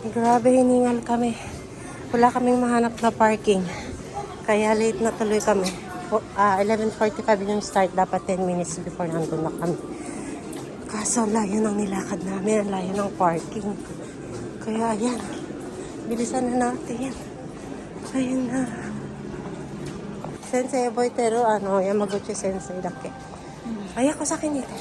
Grabe, hiningal kami. Wala kaming mahanap na parking. Kaya late na tuloy kami. O- ah, 11.45 yung start. Dapat 10 minutes before nandun na kami. Kaso layo ng nilakad namin. Ang layo ng parking. Kaya ayan. Bilisan na natin. Ayun na. Sensei boy ano, Yamaguchi sensei dake. Ay, ako sa akin dito.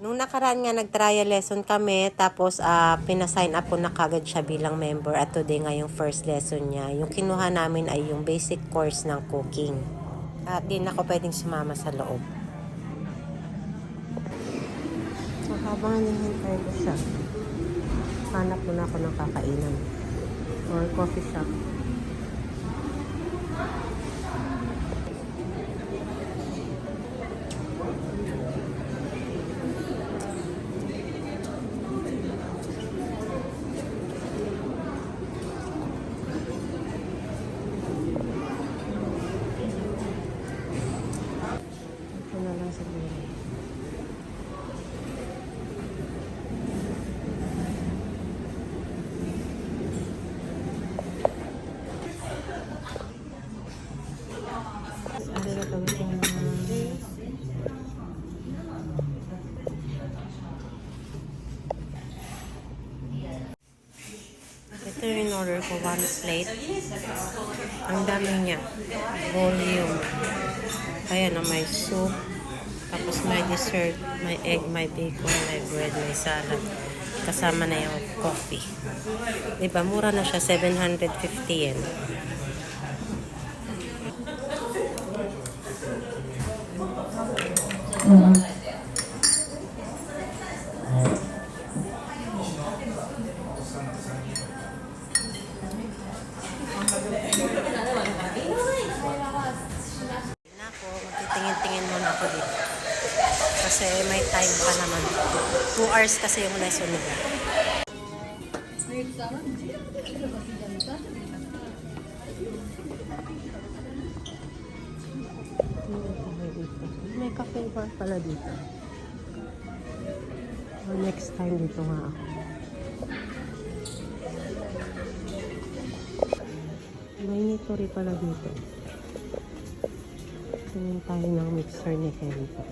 Nung nakaraan nga, nag-trial lesson kami, tapos ah, pinasign up po na kagad siya bilang member at today nga yung first lesson niya. Yung kinuha namin ay yung basic course ng cooking. At di na ako pwedeng sumama sa loob. So, habang hinihintay ko siya, hanap muna ako ng kakainan or coffee shop. Ko, one plate. Ang dami niya. Volume. Ayan na may soup. Tapos may dessert, may egg, may bacon, may bread, may salad. Kasama na yung coffee. Diba, mura na siya, 750 yen. Na ako, magtitingin-tingin muna ako dito. Kasi may time pa naman. 2 hours kasi yung lesson nila. May cafe bar pala dito. Oh, next time dito nga ako. Nitori pala dito. Tingin tayo ng mixer ni Kento.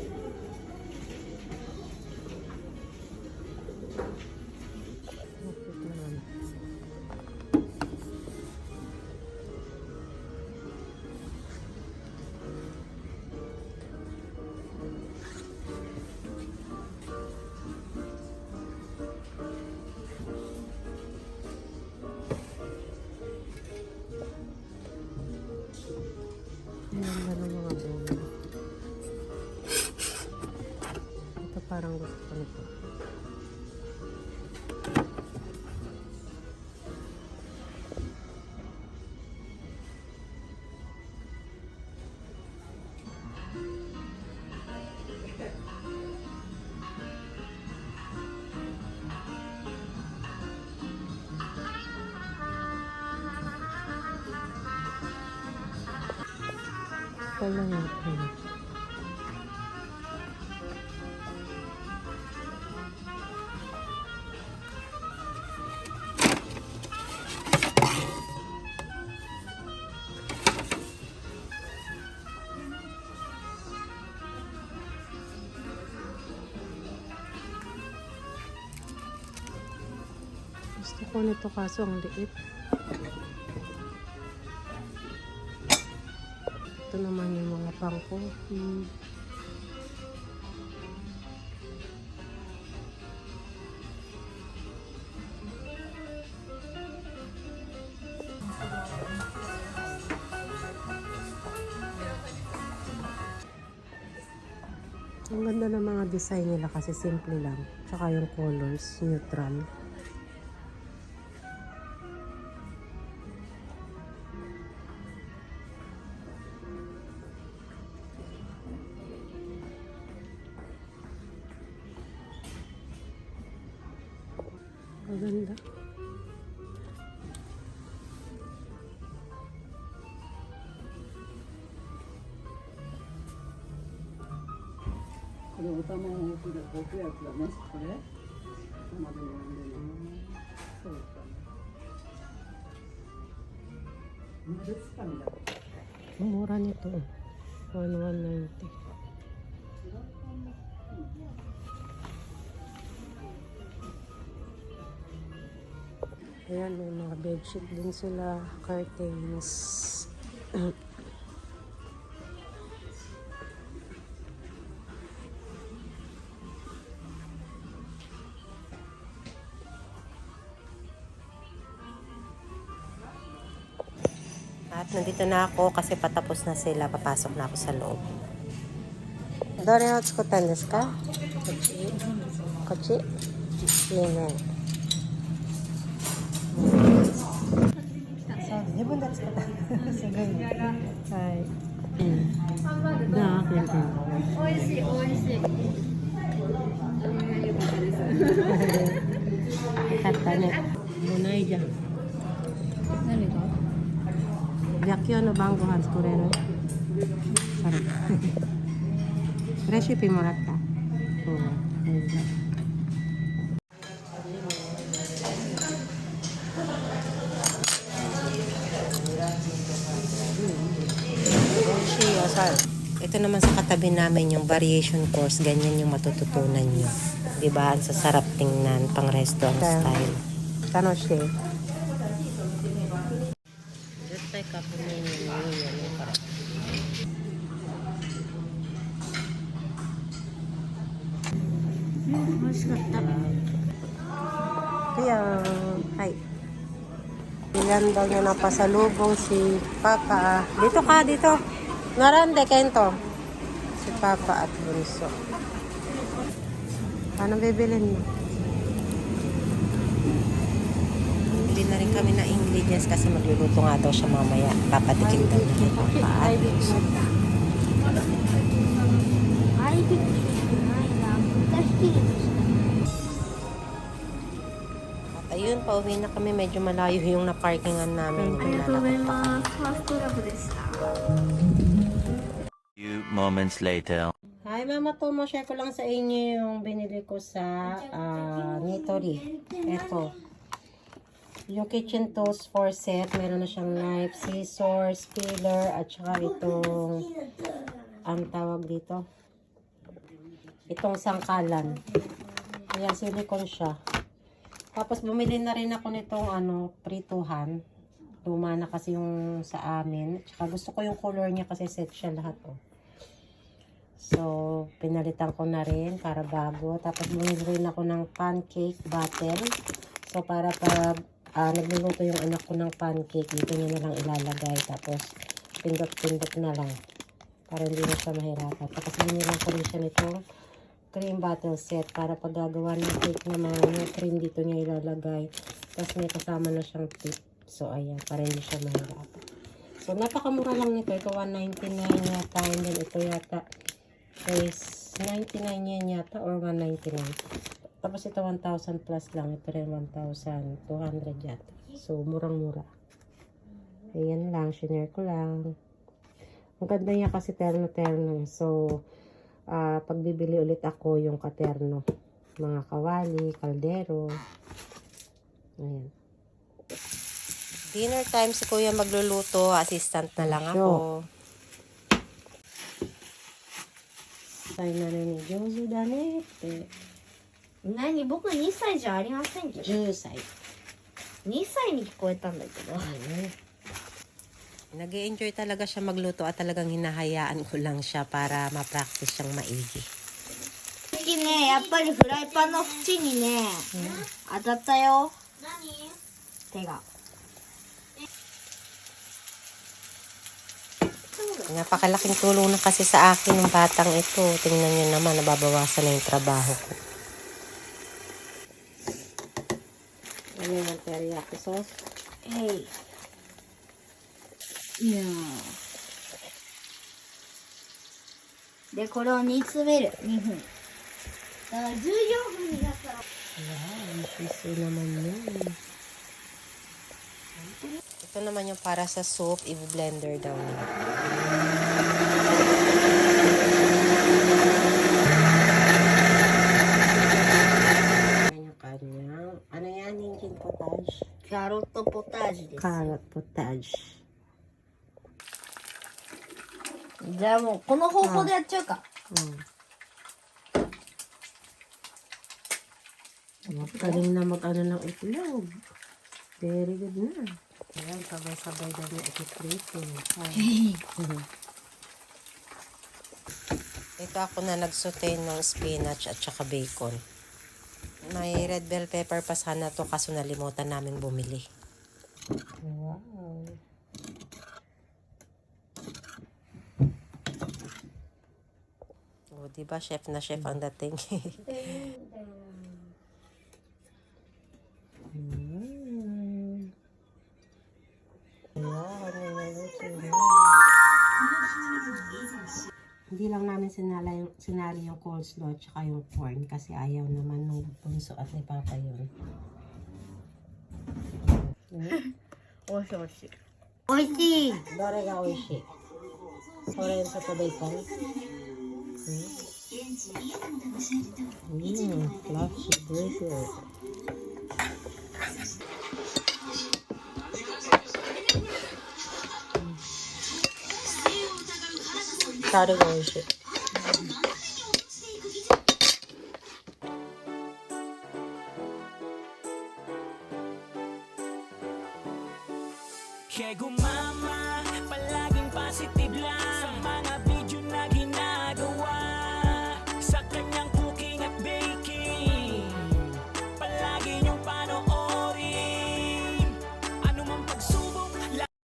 Ito parang gusto ko nito. Pala nga. ano. Gusto ko nito kaso ang liit. Ito naman yung mga pang coffee. Ang ganda ng mga design nila kasi simple lang. Tsaka yung colors, neutral. Maganda. これお玉を置くやつだね。これ。玉でもんでるそうかみだ。もとって Ayan, may mga bedsheet din sila, curtains. At nandito na ako kasi patapos na sila. Papasok na ako sa loob. Dore no tsukutan desu ka? Kochi? Yun そはい。うん。じゃあ、うんうん。美味しい美味しい。よかったです。よかったね。もうないじゃん。何が？焼き用の晩ご飯作れるそれ。レシピもらった。うん。 Ito naman sa katabi namin yung variation course, ganyan yung matututunan nyo. ba diba? Ang sasarap tingnan, pang restaurant okay. style. Tano siya. Jutay ka po Kaya, hi. Ilan daw niya napasalubong si Papa. Dito ka, dito. Narande kento. Si Papa at Bunso. Paano bibilin mo? Bili na rin kami ng ingredients kasi magluluto nga daw siya mamaya. Papatikin daw niya kay Papa at Bunso. At ayun, pauwi na kami. Medyo malayo yung na-parkingan namin. Yung lalakot pa kami moments later. Hi Mama Tomo, share ko lang sa inyo yung binili ko sa ah, Nitori. Ito. Yung kitchen tools for set. Meron na siyang knife, scissors, peeler, at saka itong ang tawag dito. Itong sangkalan. Ayan, silicone siya. Tapos bumili na rin ako nitong ano, prituhan. Luma na kasi yung sa amin. Tsaka gusto ko yung color niya kasi set siya lahat oh. So, pinalitan ko na rin para bago. Tapos bumili rin ako ng pancake bottle. So, para pag ah, nagluluto yung anak ko ng pancake, dito niya na lang ilalagay. Tapos, pindot-pindot na lang. Para hindi na siya mahirapan. Tapos, binilang ko rin siya nitong cream bottle set para pag gagawa ng cake naman, yung cream dito niya ilalagay. Tapos, may kasama na siyang tip. So, ayan, para hindi siya mahirapan. So, napakamura lang nito. Ito, 199 yata. And then, ito yata is 99 yen yata or 199. Tapos ito 1,000 plus lang. Ito rin 1,200 yata. So, murang-mura. Ayan lang. Shinare ko lang. Ang ganda niya kasi terno-terno. So, ah pagbibili ulit ako yung katerno. Mga kawali, kaldero. Ayan. Dinner time si Kuya magluluto. Assistant na lang ako. Sabi na rin ni Jojo da ne って何僕2歳じゃありませんけど10歳。2歳に聞こえたんだけど nag enjoy talaga siya magluto at talagang hinahayaan ko lang siya para ma-practice siyang maigi. さっきねやっぱりフライパンの縁にね、当たったよ手が Napakalaking tulong na kasi sa akin ng batang ito. Tingnan niyo naman, nababawasan na yung trabaho ko. Ano yung teriyaki sauce? えいいやでこれを煮詰める2分だから14分になったら Wow, sisi naman yun. ito naman yung para sa soup, i-blender daw niya. kanyang, ano yan, engine potage? Carrot to potage. This. Carrot potage. じゃあもうこの方法でやっちゃうか。うん。Magaling ah. hmm. na mag-ano ng itlog. Very good na. Ayan, sabay-sabay daw na ikiprito. Ito ako na nagsaute ng spinach at saka bacon. May red bell pepper pa sana to kaso nalimutan namin bumili. Wow. Oh, di ba chef na chef ang dating? Mm. Wow, nilaluto na. Hindi lang namin sinala yung, sinali yung coleslaw tsaka yung corn kasi ayaw naman nung bunso at ni Papa yun. Hmm? oshi, oshi. Oishi! Dore ga oishi. Sore yung sa bacon. Mmm, fluffy burger. Sore ga oishi. Kaya gumama, palaging positive